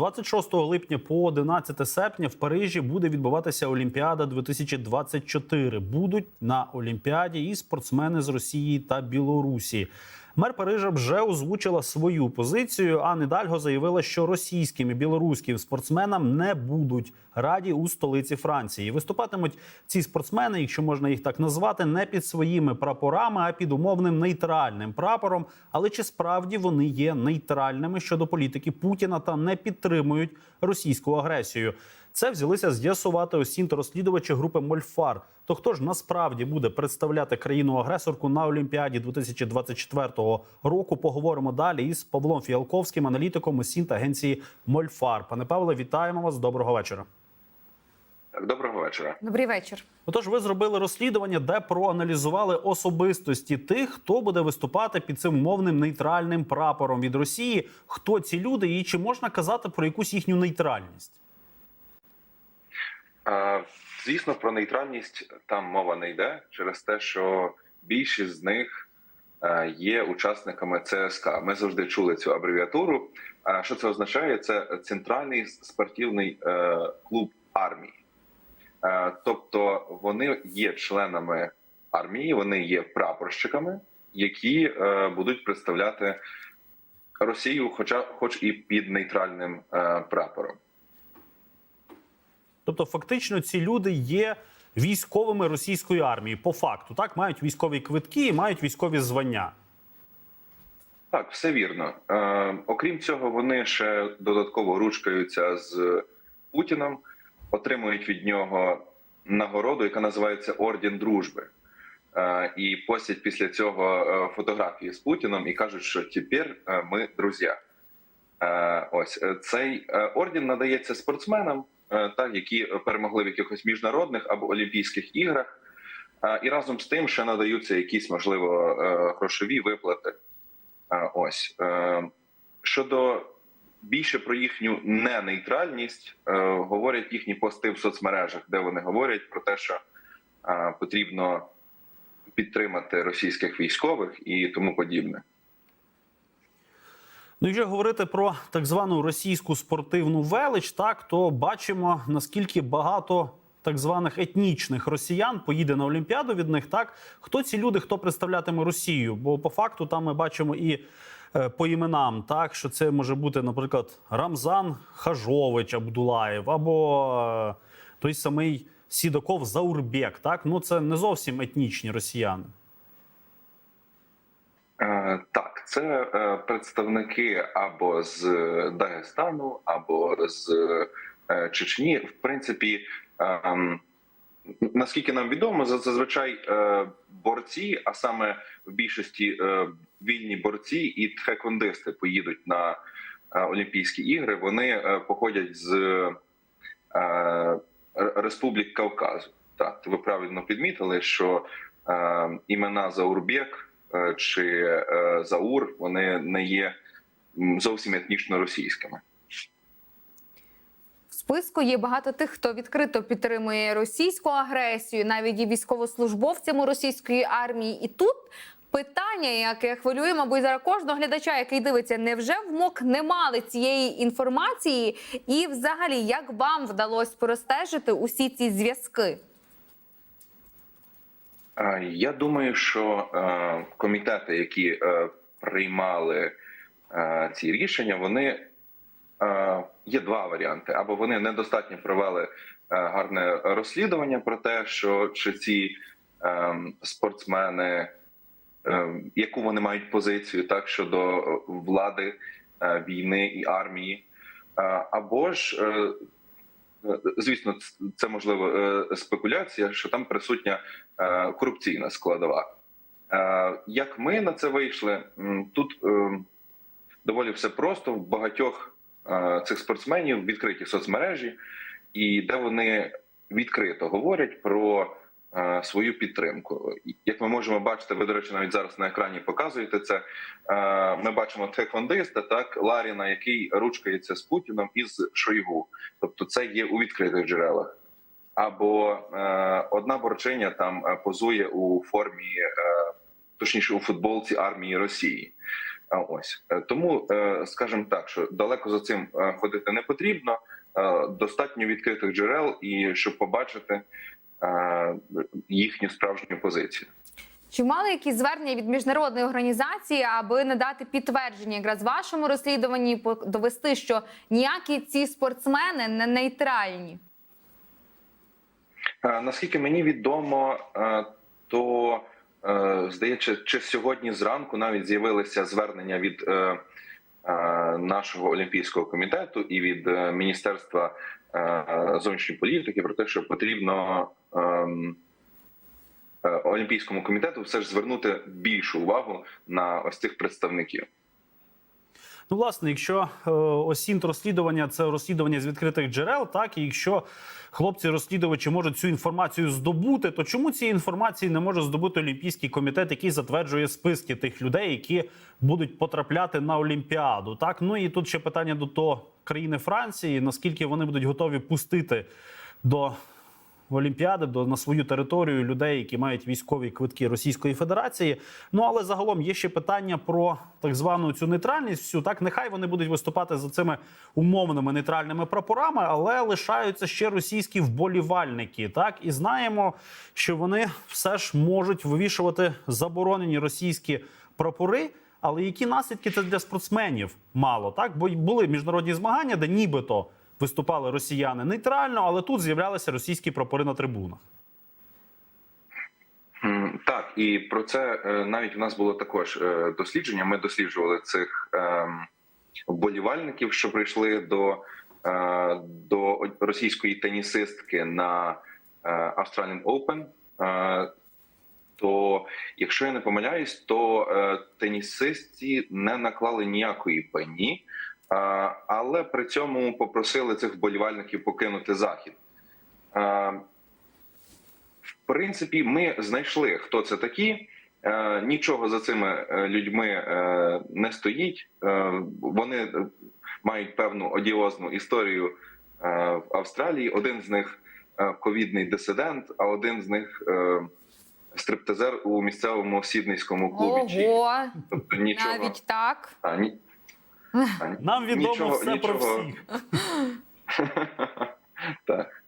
26 липня по 11 серпня в Парижі буде відбуватися Олімпіада 2024. Будуть на Олімпіаді і спортсмени з Росії та Білорусі. Мер Парижа вже озвучила свою позицію. А Недальго заявила, що російським і білоруським спортсменам не будуть раді у столиці Франції. Виступатимуть ці спортсмени, якщо можна їх так назвати, не під своїми прапорами, а під умовним нейтральним прапором. Але чи справді вони є нейтральними щодо політики Путіна та не підтримують російську агресію? Це взялися з'ясувати осінь розслідувачі групи Мольфар. То хто ж насправді буде представляти країну-агресорку на Олімпіаді 2024 року? Поговоримо далі із Павлом Фіалковським, аналітиком осінь та агенції Мольфар. Пане Павле, вітаємо вас. Доброго вечора. Так, доброго вечора. Добрий вечір. Отож, ви зробили розслідування, де проаналізували особистості тих, хто буде виступати під цим мовним нейтральним прапором від Росії. Хто ці люди, і чи можна казати про якусь їхню нейтральність? Звісно, про нейтральність там мова не йде через те, що більшість з них е, є учасниками ЦСК. Ми завжди чули цю абревіатуру. А що це означає? Це центральний спортивний е, клуб армії. Е, Тобто вони є членами армії, вони є прапорщиками, які будуть представляти Росію, хоча хоч і під нейтральним прапором. Тобто, фактично, ці люди є військовими російської армії. По факту так мають військові квитки і мають військові звання. Так, все вірно. Е, окрім цього, вони ще додатково ручкаються з Путіном, отримують від нього нагороду, яка називається Орден Дружби. Е, і постять після цього е, фотографії з Путіном і кажуть, що тепер е, ми друзі. Е, ось е, цей орден надається спортсменам, так, які перемогли в якихось міжнародних або олімпійських іграх. Е, І разом з тим ще надаються якісь можливо е, грошові виплати. Е, Ось Е, щодо більше про їхню ненейтральність, е, говорять їхні пости в соцмережах, де вони говорять про те, що е, потрібно підтримати російських військових і тому подібне. Ну, якщо говорити про так звану російську спортивну велич, так то бачимо наскільки багато так званих етнічних росіян поїде на Олімпіаду від них. Так хто ці люди, хто представлятиме Росію? Бо по факту там ми бачимо і е, по іменам, так що це може бути, наприклад, Рамзан Хажович Абдулаєв або е, той самий Сідоков Заурбек. Так, ну це не зовсім етнічні росіяни. Е, Так, це е, представники або з Дагестану, або з е, Чечні. В принципі, ем, наскільки нам відомо, зазвичай е, борці, а саме в більшості е, вільні борці і тхекондисти поїдуть на е, Олімпійські ігри. Вони е, походять з е, Республік Кавказу. Так, ви правильно підмітили, що е, імена Заурбек е, чи е, Заур вони не є зовсім етнічно російськими. В списку є багато тих, хто відкрито підтримує російську агресію, навіть і військовослужбовцями російської армії. І тут питання, яке хвилює, мабуть, зараз кожного глядача, який дивиться, невже в МОК не мали цієї інформації? І, взагалі, як вам вдалося простежити усі ці зв'язки? Я думаю, що е, комітети, які е, приймали е, ці рішення, вони є два варіанти: або вони недостатньо провели гарне розслідування про те, що чи ці спортсмени, яку вони мають позицію так щодо влади, війни і армії, або ж Звісно, це можливо е, спекуляція, що там присутня е, корупційна складова. Е, Як ми на це вийшли? Тут е, доволі все просто. В багатьох е, цих спортсменів відкриті соцмережі, і де вони відкрито говорять про е, свою підтримку. Як ми можемо бачити, ви, до речі, навіть зараз на екрані показуєте це. Е, Ми бачимо тхеквондиста, так Ларіна, який ручкається з Путіном із Шойгу. Тобто, це є у відкритих джерелах. Або е, одна борчиня там е, позує у формі, е, точніше у футболці армії Росії. Ось Е, тому, е, скажімо так, що далеко за цим е, ходити не потрібно. Е, Достатньо відкритих джерел, і щоб побачити е, їхню справжню позицію. Чи мали якісь звернення від міжнародної організації, аби надати підтвердження якраз вашому розслідуванні, довести, що ніякі ці спортсмени не нейтральні? Е, Наскільки мені відомо, е, то е, здається, чи сьогодні зранку навіть з'явилися звернення від е, е, нашого олімпійського комітету і від е, міністерства е, зовнішньої політики про те, що потрібно е, олімпійському комітету все ж звернути більшу увагу на ось цих представників. Ну, власне, якщо е, осінь розслідування це розслідування з відкритих джерел, так і якщо хлопці-розслідувачі можуть цю інформацію здобути, то чому цієї інформації не може здобути Олімпійський комітет, який затверджує списки тих людей, які будуть потрапляти на Олімпіаду? Так, ну і тут ще питання до того країни Франції, наскільки вони будуть готові пустити до Олімпіади до на свою територію людей, які мають військові квитки Російської Федерації. Ну але загалом є ще питання про так звану цю нейтральність. Всю так нехай вони будуть виступати за цими умовними нейтральними прапорами, але лишаються ще російські вболівальники. Так і знаємо, що вони все ж можуть вивішувати заборонені російські прапори. Але які наслідки це для спортсменів мало? Так, бо були міжнародні змагання, де нібито виступали росіяни нейтрально, але тут з'являлися російські прапори на трибунах. Так, і про це е, навіть у нас було також е, дослідження. Ми досліджували цих ем, вболівальників, що прийшли до, е, до російської тенісистки на Australian Open. То, якщо я не помиляюсь, то тенісисті не наклали ніякої пені, але при цьому попросили цих вболівальників покинути захід. Е, в принципі, ми знайшли, хто це такі. Е, Нічого за цими е, людьми е, не стоїть. Е, Вони е, мають певну одіозну історію е, в Австралії. Один з них е, ковідний дисидент, а один з них е, стриптизер у місцевому сіднейському клубі. Ого, Тобто нічого навіть так. а, ні- Нам відомо нічого- все про нічого. всіх. так,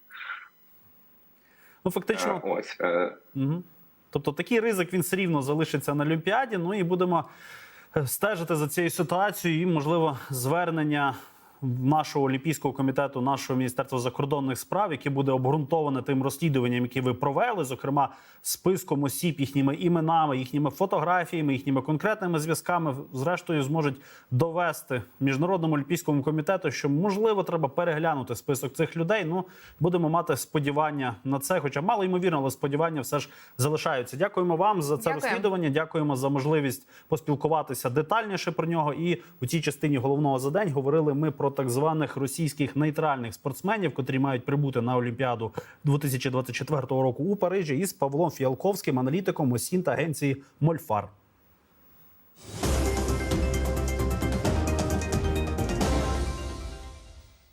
Ну фактично, А, ось. е, Угу. Тобто такий ризик він все рівно залишиться на Олімпіаді. Ну і будемо е, стежити за цією ситуацією. І, можливо, звернення нашого олімпійського комітету, нашого міністерства закордонних справ, яке буде обґрунтоване тим розслідуванням, які ви провели, зокрема списком осіб, їхніми іменами, їхніми фотографіями, їхніми конкретними зв'язками, зрештою зможуть довести міжнародному олімпійському комітету, що можливо треба переглянути список цих людей. Ну будемо мати сподівання на це, хоча мало ймовірно, але сподівання все ж залишаються. Дякуємо вам за це Дякую. розслідування. Дякуємо за можливість поспілкуватися детальніше про нього. І у цій частині головного за день говорили ми про так званих російських нейтральних спортсменів, котрі мають прибути на Олімпіаду 2024 року у Парижі із Павлом Фіалковським, аналітиком ОСІН та агенції Мольфар.